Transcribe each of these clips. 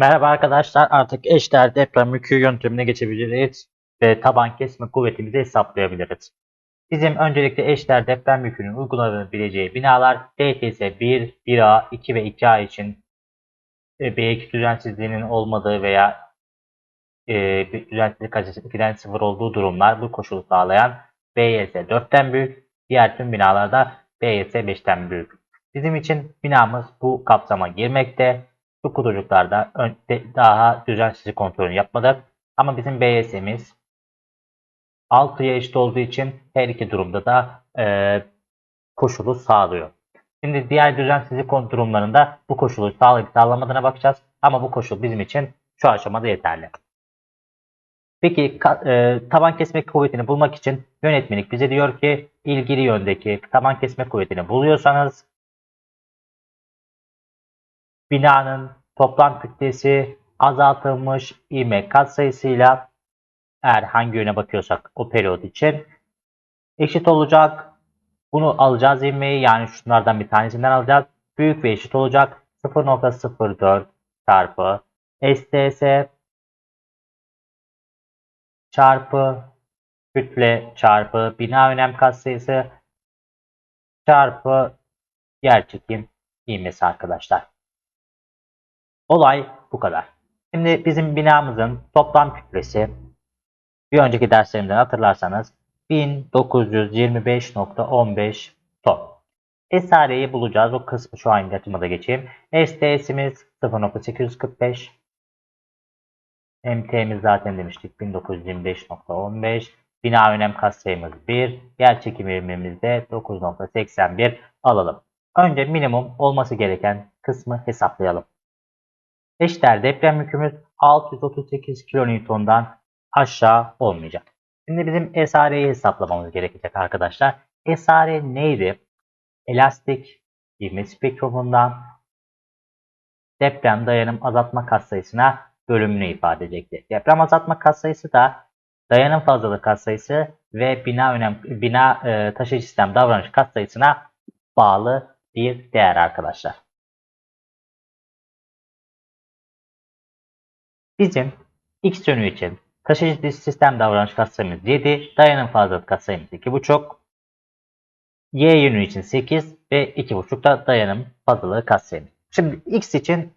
Merhaba arkadaşlar artık eşdeğer deprem yükü yöntemine geçebiliriz ve taban kesme kuvvetimizi hesaplayabiliriz. Bizim öncelikle eşdeğer deprem yükünün uygulanabileceği binalar DTS 1, 1A, 2 ve 2A için e, B2 düzensizliğinin olmadığı veya e, düzensizlik açısı 2'den 0 olduğu durumlar bu koşulu sağlayan BYS 4'ten büyük, diğer tüm binalarda BYS 5'ten büyük. Bizim için binamız bu kapsama girmekte. Bu kutucuklarda daha düzensizlik kontrolünü yapmadık. Ama bizim BS'imiz 6'ya eşit olduğu için her iki durumda da e, koşulu sağlıyor. Şimdi diğer düzensizlik durumlarında bu koşulu sağlayıp sağlamadığına bakacağız. Ama bu koşul bizim için şu aşamada yeterli. Peki e, taban kesme kuvvetini bulmak için yönetmelik bize diyor ki ilgili yöndeki taban kesme kuvvetini buluyorsanız binanın toplam kütlesi azaltılmış ivme katsayısıyla eğer hangi yöne bakıyorsak o periyot için eşit olacak. Bunu alacağız ivmeyi yani şunlardan bir tanesinden alacağız. Büyük ve eşit olacak. 0.04 çarpı STS çarpı kütle çarpı bina önem katsayısı çarpı yer çekim ivmesi arkadaşlar. Olay bu kadar. Şimdi bizim binamızın toplam kütlesi bir önceki derslerimden hatırlarsanız 1925.15 ton. SR'yi bulacağız. O kısmı şu an yatıma da geçeyim. STS'imiz 0.845. MT'miz zaten demiştik 1925.15. Bina önem katsayımız 1. Yer çekim ivmemiz de 9.81 alalım. Önce minimum olması gereken kısmı hesaplayalım. Eşdeğer deprem yükümüz 638 kilonewton'dan aşağı olmayacak. Şimdi bizim SR'yi hesaplamamız gerekecek arkadaşlar. SR neydi? Elastik ivme spektrumundan deprem dayanım azaltma katsayısına bölümünü ifade edecekti. Deprem azaltma katsayısı da dayanım fazlalık katsayısı ve bina önem bina e, taşıyıcı sistem davranış katsayısına bağlı bir değer arkadaşlar. Bizim X yönü için taşıyıcı sistem davranış katsayımız 7, dayanım fazlalık katsayımız 2,5, Y yönü için 8 ve 2,5 da dayanım fazlalığı katsayımız. Şimdi X için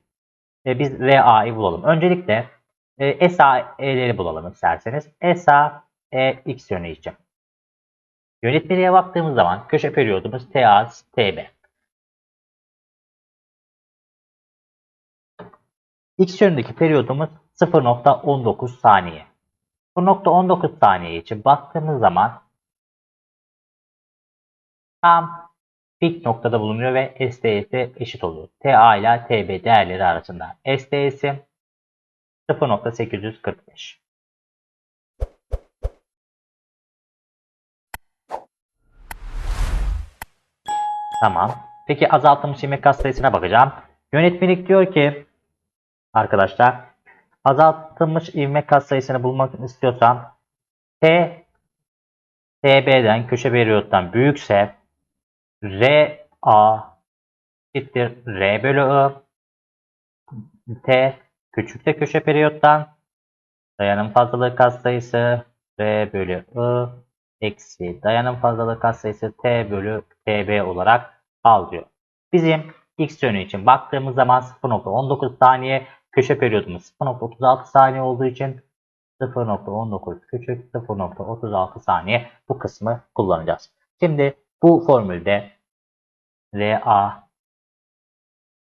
e, biz RA'yı bulalım. Öncelikle e, SAE'leri bulalım isterseniz. SA E X yönü için. Yönetmeliğe baktığımız zaman köşe periyodumuz TA TB. X yönündeki periyodumuz 0.19 saniye. 0.19 saniye için baktığımız zaman tam pik noktada bulunuyor ve STS'e eşit oluyor. TA ile TB değerleri arasında. STS'i 0.845. Tamam. Peki azaltılmış ilmek katsayısına bakacağım. Yönetmelik diyor ki arkadaşlar azaltılmış ivme katsayısını bulmak istiyorsam T TB'den köşe periyottan büyükse R A eşittir R bölü I T küçükse köşe periyottan dayanım fazlalığı katsayısı R bölü I eksi dayanım fazlalığı katsayısı T bölü TB olarak al diyor. Bizim X yönü için baktığımız zaman 0.19 saniye köşe periyodumuz 0.36 saniye olduğu için 0.19 küçük 0.36 saniye bu kısmı kullanacağız. Şimdi bu formülde RA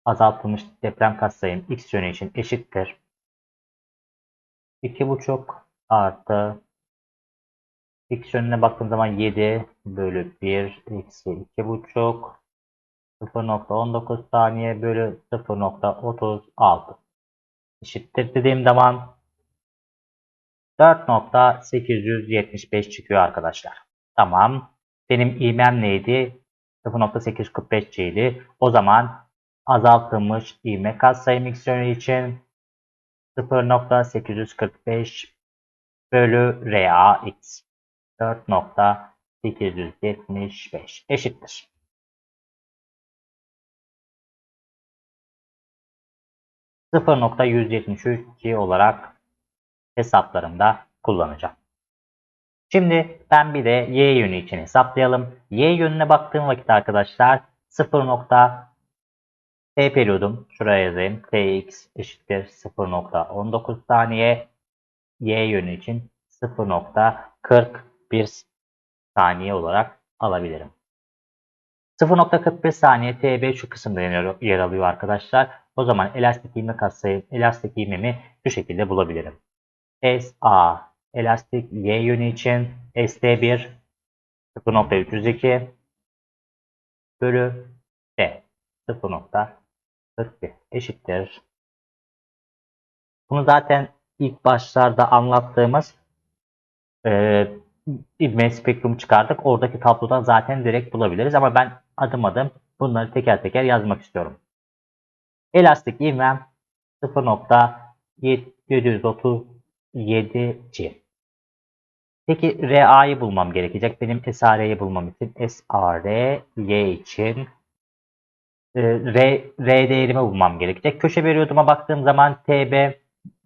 azaltılmış deprem katsayım X yönü için eşittir. 2.5 artı X yönüne baktığım zaman 7 bölü 1 eksi 2.5 0.19 saniye bölü 0.36 eşittir dediğim zaman 4.875 çıkıyor arkadaşlar. Tamam. Benim ivmem neydi? 0.845 idi. O zaman azaltılmış ivme katsayım yönü için 0.845 bölü RAX 4.875 eşittir. 0.172 olarak hesaplarımda kullanacağım. Şimdi ben bir de y yönü için hesaplayalım. Y yönüne baktığım vakit arkadaşlar 0. T periyodum şuraya yazayım. Tx eşittir 0.19 saniye. Y yönü için 0.41 saniye olarak alabilirim. 0.41 saniye TB şu kısımda yer alıyor arkadaşlar. O zaman elastik ivme katsayım, elastik ivmemi şu şekilde bulabilirim. SA elastik Y yönü için ST1 0.302 bölü T 0.41 eşittir. Bunu zaten ilk başlarda anlattığımız e, ivme spektrum çıkardık. Oradaki tablodan zaten direkt bulabiliriz ama ben adım adım bunları teker teker yazmak istiyorum. Elastik ivmem 0.737 Peki RA'yı bulmam gerekecek. Benim SR'yi bulmam için SR, Y için e, R, R değerimi bulmam gerekecek. Köşe periyoduma baktığım zaman TB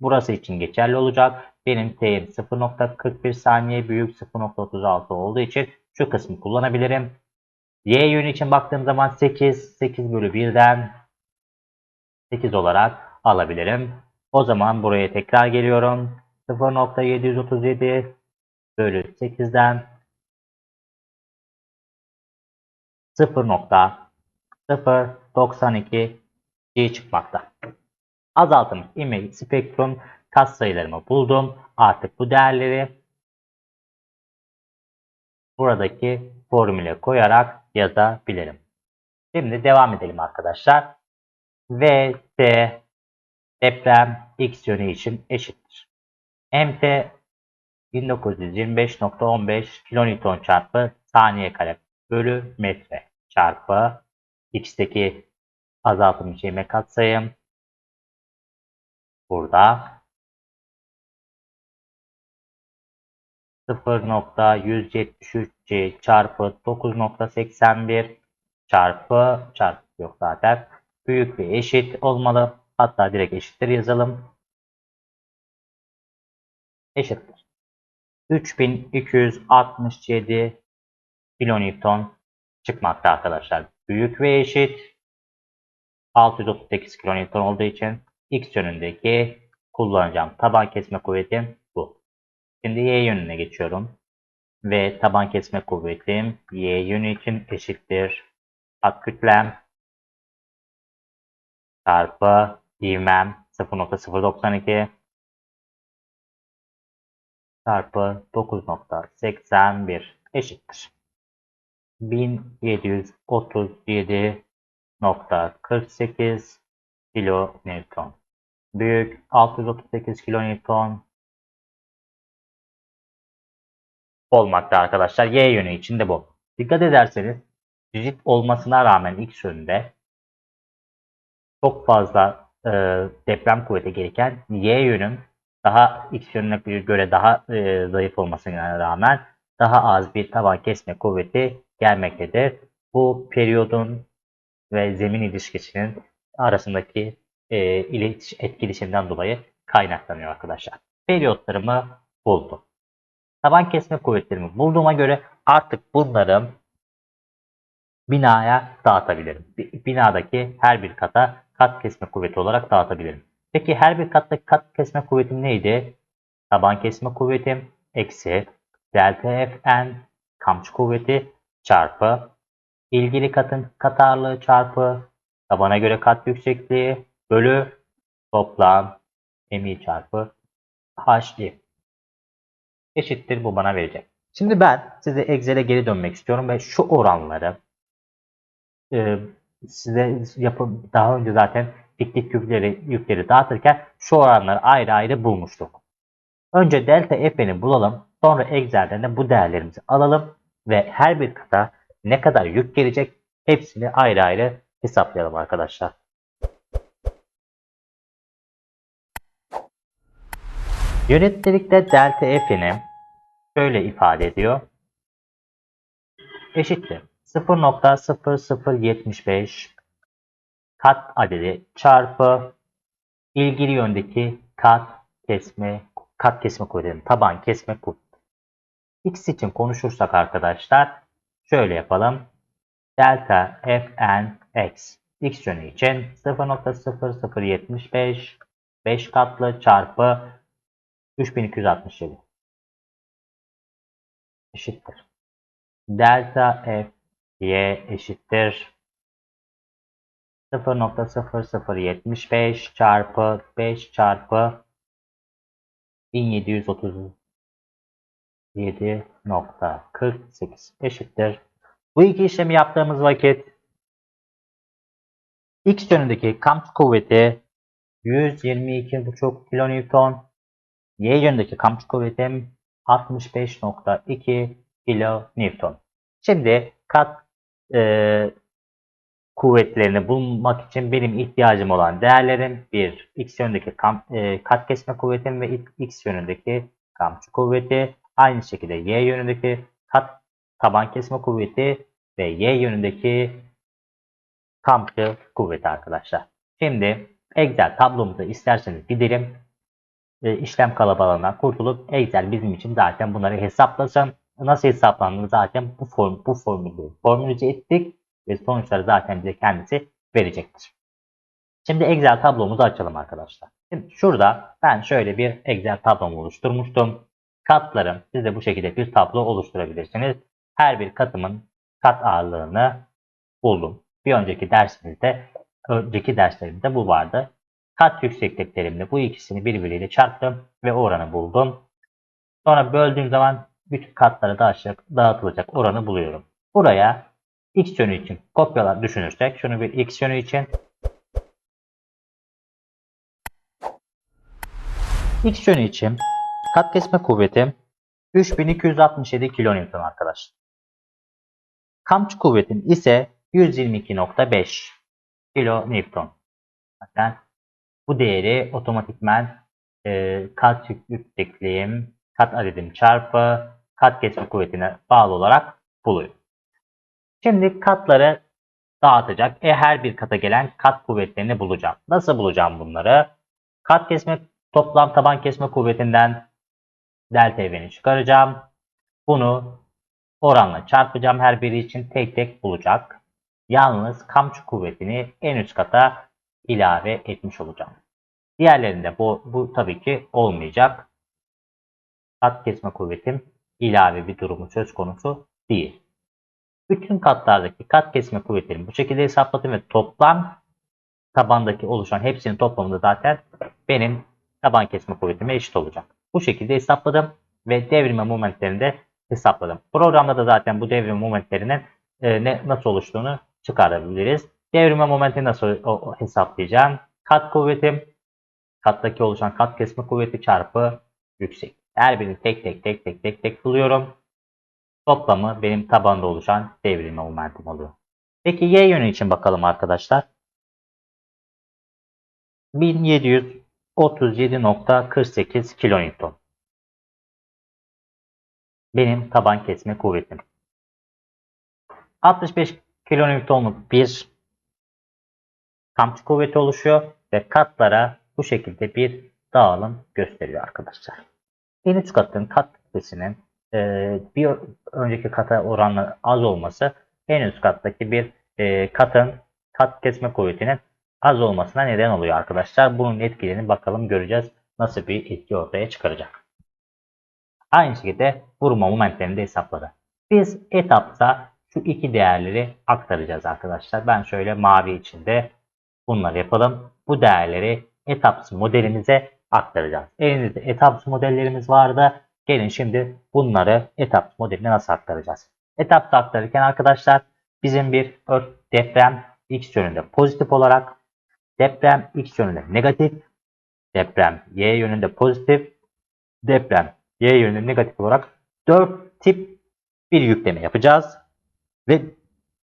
burası için geçerli olacak. Benim T'im 0.41 saniye büyük 0.36 olduğu için şu kısmı kullanabilirim. Y yönü için baktığım zaman 8, 8 bölü 1'den 8 olarak alabilirim. O zaman buraya tekrar geliyorum. 0.737 bölü 8'den 0.092 G çıkmakta. Azaltılmış image spektrum katsayılarımı buldum. Artık bu değerleri buradaki formüle koyarak yazabilirim. Şimdi devam edelim arkadaşlar. V, T, deprem X yönü için eşittir. MT 1925.15 kilonewton çarpı saniye kare bölü metre çarpı X'teki azaltılmış ivme katsayım burada 0.173C çarpı 9.81 çarpı çarpı yok zaten büyük ve eşit olmalı. Hatta direkt eşittir yazalım. Eşittir. 3267 kilonewton çıkmakta arkadaşlar. Büyük ve eşit 638 kilonewton olduğu için x yönündeki kullanacağım taban kesme kuvvetim bu. Şimdi y yönüne geçiyorum. Ve taban kesme kuvvetim y yönü için eşittir. At kütlem çarpı ivmem 0.092 çarpı 9.81 eşittir. 1737.48 kilo Newton. Büyük 638 kilo Newton olmakta arkadaşlar. Y yönü için de bu. Dikkat ederseniz rigid olmasına rağmen X yönünde çok fazla e, deprem kuvveti gereken Y yönüm daha X yönüne göre daha e, zayıf olmasına rağmen daha az bir taban kesme kuvveti gelmektedir. Bu periyodun ve zemin ilişkisinin arasındaki e, etkileşimden dolayı kaynaklanıyor arkadaşlar. Periyotlarımı buldum. Taban kesme kuvvetlerimi bulduğuma göre artık bunları binaya dağıtabilirim. Binadaki her bir kata kat kesme kuvveti olarak dağıtabilirim. Peki her bir kattaki kat kesme kuvvetim neydi? Taban kesme kuvvetim eksi delta Fn kamçı kuvveti çarpı ilgili katın kat ağırlığı çarpı tabana göre kat yüksekliği bölü toplam mi çarpı h'i eşittir bu bana verecek. Şimdi ben size Excel'e geri dönmek istiyorum ve şu oranları e, size yapıp daha önce zaten diklik yükleri, yükleri dağıtırken şu oranları ayrı ayrı bulmuştuk. Önce delta f'ni bulalım. Sonra Excel'den de bu değerlerimizi alalım ve her bir kata ne kadar yük gelecek hepsini ayrı ayrı hesaplayalım arkadaşlar. Yönetmelikte delta f'ini şöyle ifade ediyor. Eşittir. 0.0075 kat adedi çarpı ilgili yöndeki kat kesme kat kesme kuvvetinin taban kesme kuvveti. X için konuşursak arkadaşlar şöyle yapalım. Delta Fn x x yönü için 0.0075 5 katlı çarpı 3267 eşittir. Delta F y eşittir 0.0075 çarpı 5 çarpı 1737.48 eşittir. Bu iki işlemi yaptığımız vakit X yönündeki kamç kuvveti 122,5 kN, Y yönündeki kamç kuvvetim 65.2 kN. Şimdi kat e, kuvvetlerini bulmak için benim ihtiyacım olan değerlerim bir X yönündeki kam, e, kat kesme kuvvetim ve X yönündeki kamçı kuvveti. Aynı şekilde Y yönündeki kat taban kesme kuvveti ve Y yönündeki kamçı kuvveti arkadaşlar. Şimdi Excel tablomuza isterseniz gidelim. E, işlem kalabalığından kurtulup Excel bizim için zaten bunları hesaplasın. Nasıl hesaplandığını zaten bu form bu formülü formülize ettik ve sonuçları zaten bize kendisi verecektir. Şimdi Excel tablomuzu açalım arkadaşlar. Şimdi şurada ben şöyle bir Excel tablomu oluşturmuştum. Katlarım siz de bu şekilde bir tablo oluşturabilirsiniz. Her bir katımın kat ağırlığını buldum. Bir önceki dersimizde önceki derslerimde bu vardı. Kat yüksekliklerimle bu ikisini birbiriyle çarptım ve oranı buldum. Sonra böldüğüm zaman bütün katlara dağıtılacak oranı buluyorum. Buraya x yönü için kopyalar düşünürsek şunu bir x yönü için x yönü için kat kesme kuvvetim 3267 kN arkadaşlar. Kamç kuvvetim ise 122.5 kN. Zaten bu değeri otomatikmen e, kat yüksekliğim, kat adedim çarpı kat kesme kuvvetine bağlı olarak buluyor. Şimdi katları dağıtacak. E her bir kata gelen kat kuvvetlerini bulacağım. Nasıl bulacağım bunları? Kat kesme toplam taban kesme kuvvetinden delta evini çıkaracağım. Bunu oranla çarpacağım her biri için tek tek bulacak. Yalnız kamçı kuvvetini en üst kata ilave etmiş olacağım. Diğerlerinde bu, bu tabii ki olmayacak. Kat kesme kuvvetim ilave bir durumu söz konusu değil. Bütün katlardaki kat kesme kuvvetlerini bu şekilde hesapladım ve toplam tabandaki oluşan hepsinin toplamında zaten benim taban kesme kuvvetime eşit olacak. Bu şekilde hesapladım ve devrime momentlerini de hesapladım. Programda da zaten bu devrime momentlerinin e, ne, nasıl oluştuğunu çıkarabiliriz. Devrime momenti nasıl hesaplayacağım? Kat kuvvetim, kattaki oluşan kat kesme kuvveti çarpı yüksek. Her birini tek tek tek tek tek tek buluyorum. Toplamı benim tabanda oluşan devrilme momentum oluyor. Peki y yönü için bakalım arkadaşlar. 1737.48 kilonewton. Benim taban kesme kuvvetim. 65 kilonewtonluk bir kamçı kuvveti oluşuyor ve katlara bu şekilde bir dağılım gösteriyor arkadaşlar. En üst katın kat kütlesinin e, bir önceki kata oranla az olması en üst kattaki bir e, katın kat kesme kuvvetinin az olmasına neden oluyor arkadaşlar. Bunun etkilerini bakalım göreceğiz. Nasıl bir etki ortaya çıkaracak. Aynı şekilde vurma momentlerini de hesapladı. Biz etapta şu iki değerleri aktaracağız arkadaşlar. Ben şöyle mavi içinde bunları yapalım. Bu değerleri etaps modelimize aktaracağız. Elinizde etaps modellerimiz vardı. Gelin şimdi bunları etap modeline nasıl aktaracağız? Etapta aktarırken arkadaşlar bizim bir deprem x yönünde pozitif olarak deprem x yönünde negatif deprem y yönünde pozitif deprem y yönünde negatif olarak 4 tip bir yükleme yapacağız. Ve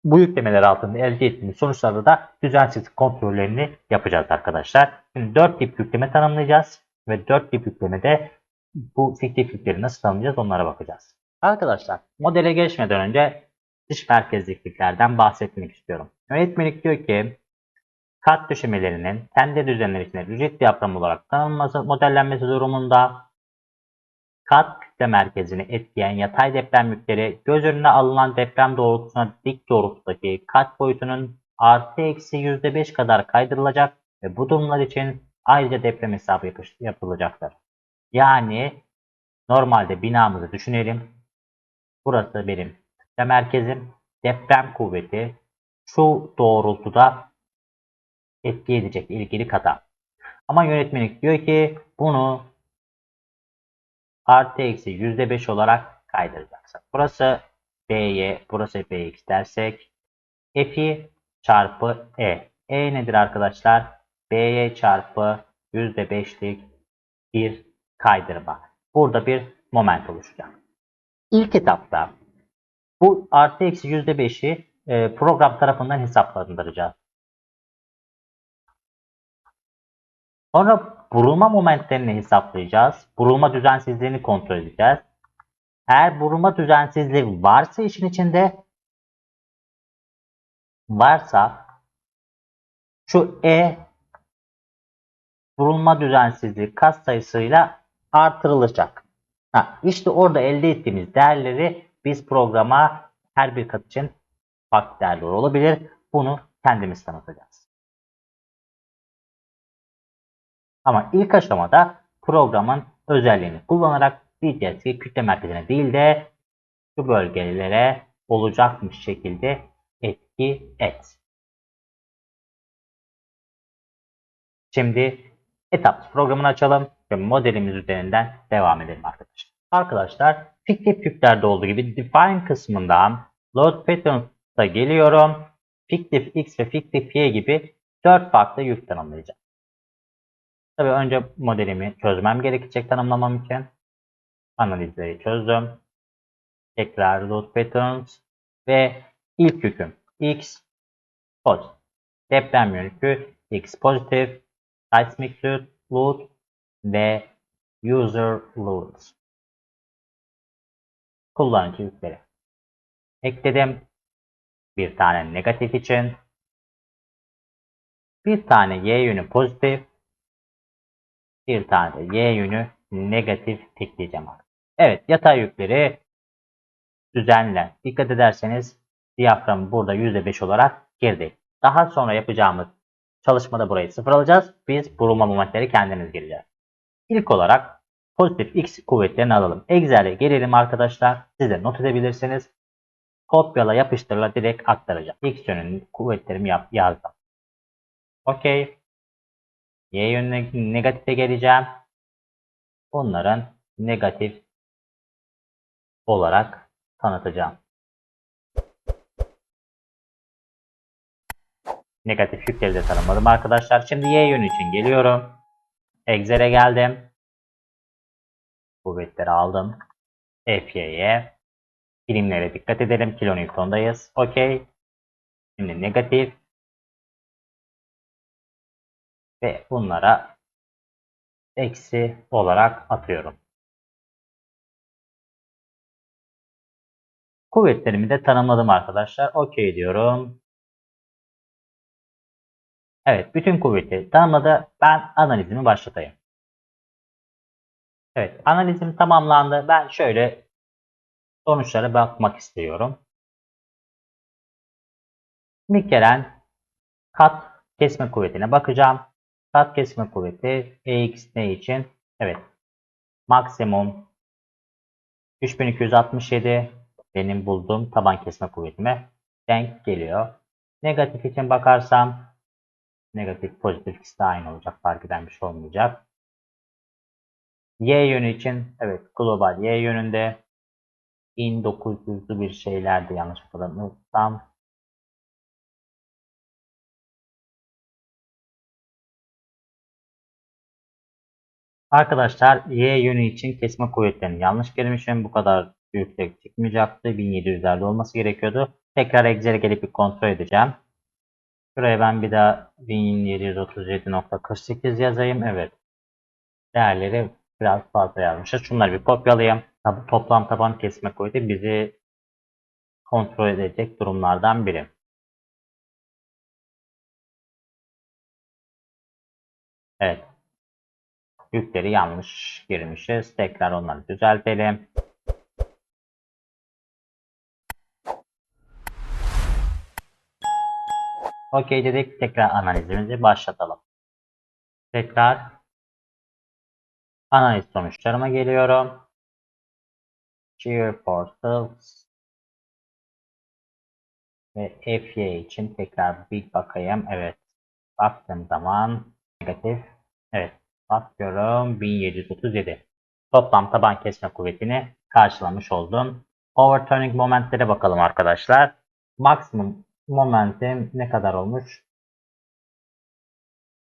bu yüklemeler altında elde ettiğimiz sonuçlarda da düzensizlik kontrollerini yapacağız arkadaşlar. Şimdi 4 tip yükleme tanımlayacağız ve 4 tip yüklemede bu fiktiflikleri nasıl tanımlayacağız onlara bakacağız. Arkadaşlar modele geçmeden önce dış merkezlikliklerden bahsetmek istiyorum. Öğretmenlik diyor ki kat düşemelerinin kendi düzenleri içinde rigid diyafram olarak tanımlanması, modellenmesi durumunda kat kütle merkezini etkileyen yatay deprem yükleri göz önüne alınan deprem doğrultusuna dik doğrultudaki kat boyutunun artı eksi %5 kadar kaydırılacak ve bu durumlar için ayrıca deprem hesabı yapılacaktır. Yani normalde binamızı düşünelim. Burası benim kütle merkezim. Deprem kuvveti şu doğrultuda etki edecek ilgili kata. Ama yönetmelik diyor ki bunu artı eksi %5 olarak kaydıracaksın. Burası B'ye, burası Bx dersek F'i çarpı E. E nedir arkadaşlar? B'ye çarpı %5'lik bir kaydırma. Burada bir moment oluşacak. İlk etapta bu artı eksi %5'i e, program tarafından hesaplandıracağız. Sonra burulma momentlerini hesaplayacağız. Burulma düzensizliğini kontrol edeceğiz. Eğer burulma düzensizliği varsa işin içinde varsa şu E burulma düzensizliği kas sayısıyla artırılacak. Ha, işte orada elde ettiğimiz değerleri biz programa her bir kat için farklı değerler olabilir. Bunu kendimiz tanıtacağız. Ama ilk aşamada programın özelliğini kullanarak ki kütle merkezine değil de şu bölgelere olacakmış şekilde etki et. Şimdi etap programını açalım ve modelimiz üzerinden devam edelim arkadaşlar. Arkadaşlar fiktif yüklerde olduğu gibi define kısmından load patterns'a geliyorum. Fiktif x ve fiktif y gibi 4 farklı yük tanımlayacağım. Tabii önce modelimi çözmem gerekecek tanımlamam için. Analizleri çözdüm. Tekrar load patterns ve ilk yüküm x pozitif. Deprem yükü x pozitif. Seismic load ve user loads. Kullanıcı yükleri. Ekledim. Bir tane negatif için. Bir tane y yönü pozitif. Bir tane y yönü negatif ekleyeceğim. Evet yatay yükleri düzenle. Dikkat ederseniz diyafram burada %5 olarak girdi. Daha sonra yapacağımız çalışmada burayı sıfır alacağız. Biz burulma momentleri kendimiz gireceğiz. İlk olarak pozitif x kuvvetlerini alalım. Excel'e gelelim arkadaşlar. Siz de not edebilirsiniz. Kopyala yapıştırla direkt aktaracağım. X yönünün kuvvetlerimi yap, yazdım. Okey. Y yönüne negatife geleceğim. Bunların negatif olarak tanıtacağım. Negatif yükleri de tanımladım arkadaşlar. Şimdi Y yönü için geliyorum. Excel'e geldim. Kuvvetleri aldım. FY'ye. Birimlere dikkat edelim. Kilonewton'dayız. Okey. Şimdi negatif. Ve bunlara eksi olarak atıyorum. Kuvvetlerimi de tanımladım arkadaşlar. Okey diyorum. Evet, bütün kuvvetleri tanımladı. Ben analizimi başlatayım. Evet, analizim tamamlandı. Ben şöyle sonuçlara bakmak istiyorum. İlk gelen kat kesme kuvvetine bakacağım. Kat kesme kuvveti EX ne için? Evet. Maksimum 3267 benim bulduğum taban kesme kuvvetime denk geliyor. Negatif için bakarsam negatif pozitif ikisi de aynı olacak. Fark eden bir şey olmayacak. Y yönü için evet global Y yönünde 1900'lü bir şeylerdi yanlış hatırlamıyorsam. Arkadaşlar Y yönü için kesme kuvvetlerini yanlış girmişim. Bu kadar yüksek çıkmayacaktı. 1700'lerde olması gerekiyordu. Tekrar Excel'e gelip bir kontrol edeceğim. Şuraya ben bir daha 1737.48 yazayım. Evet. Değerleri biraz fazla yazmışız. Şunları bir kopyalayayım. Tab toplam taban kesme kuvveti bizi kontrol edecek durumlardan biri. Evet. Yükleri yanlış girmişiz. Tekrar onları düzeltelim. Okey dedik. Tekrar analizimizi başlatalım. Tekrar analiz sonuçlarıma geliyorum. Cheer Portals ve FY için tekrar bir bakayım. Evet. Baktığım zaman negatif. Evet. Bakıyorum 1737. Toplam taban kesme kuvvetini karşılamış oldum. Overturning momentlere bakalım arkadaşlar. Maksimum momentum ne kadar olmuş?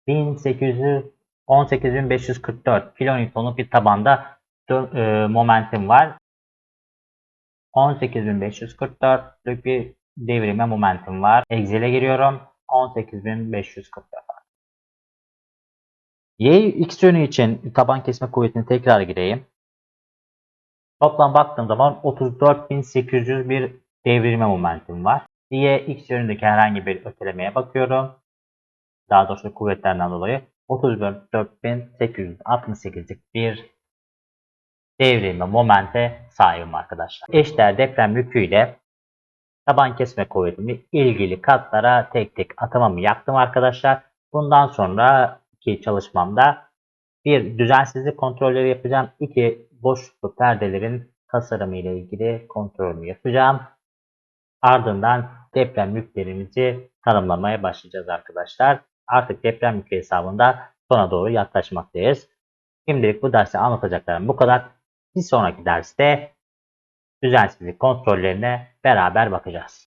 1800 18544 kilonewtonluk bir tabanda e, momentum var. 18544'lük bir devrime momentum var. Excel'e giriyorum. 18544. Y x yönü için taban kesme kuvvetini tekrar gireyim. Toplam baktığım zaman 34.800 bir devirme momentum var. Y x yönündeki herhangi bir ötelemeye bakıyorum. Daha doğrusu kuvvetlerden dolayı 34.868'lik bir devrilme momente sahibim arkadaşlar. Eşdeğer deprem yüküyle taban kesme kuvvetimi ilgili katlara tek tek atamamı yaptım arkadaşlar. Bundan sonraki çalışmamda bir düzensizlik kontrolleri yapacağım. İki boşluklu perdelerin tasarımı ile ilgili kontrolümü yapacağım. Ardından deprem yüklerimizi tanımlamaya başlayacağız arkadaşlar. Artık deprem yükü hesabında sona doğru yaklaşmaktayız. Şimdilik bu derste anlatacaklarım bu kadar. Bir sonraki derste düzensizlik kontrollerine beraber bakacağız.